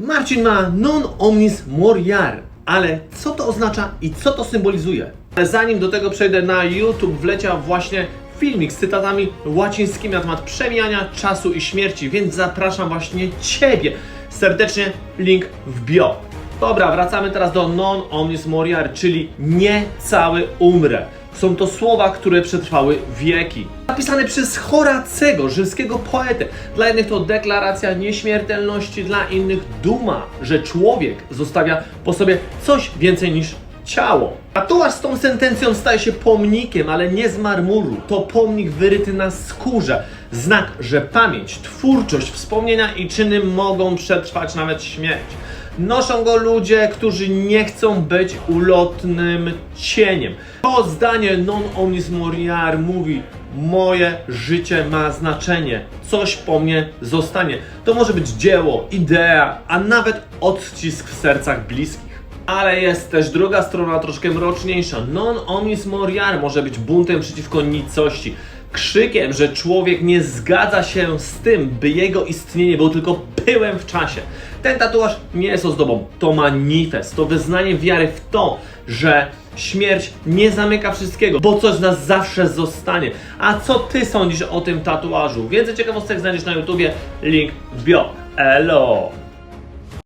Marcin ma non omnis moriar, ale co to oznacza i co to symbolizuje? Zanim do tego przejdę, na YouTube wleciał właśnie filmik z cytatami łacińskimi na temat przemijania czasu i śmierci, więc zapraszam właśnie Ciebie serdecznie, link w bio. Dobra, wracamy teraz do non omnis moriar, czyli nie cały umrę. Są to słowa, które przetrwały wieki. Napisane przez Horacego, rzymskiego poetę. Dla jednych to deklaracja nieśmiertelności, dla innych duma, że człowiek zostawia po sobie coś więcej niż ciało. Tatuaż z tą sentencją staje się pomnikiem, ale nie z marmuru. To pomnik wyryty na skórze. Znak, że pamięć, twórczość, wspomnienia i czyny mogą przetrwać nawet śmierć. Noszą go ludzie, którzy nie chcą być ulotnym cieniem. To zdanie non omnis moriar mówi moje życie ma znaczenie, coś po mnie zostanie. To może być dzieło, idea, a nawet odcisk w sercach bliskich. Ale jest też druga strona, troszkę mroczniejsza. Non omnis moriar może być buntem przeciwko nicości. Krzykiem, że człowiek nie zgadza się z tym, by jego istnienie było tylko pyłem w czasie. Ten tatuaż nie jest ozdobą, to manifest, to wyznanie wiary w to, że śmierć nie zamyka wszystkiego, bo coś z nas zawsze zostanie. A co ty sądzisz o tym tatuażu? Więcej ciekawostek znajdziesz na YouTubie, link w bio. Elo!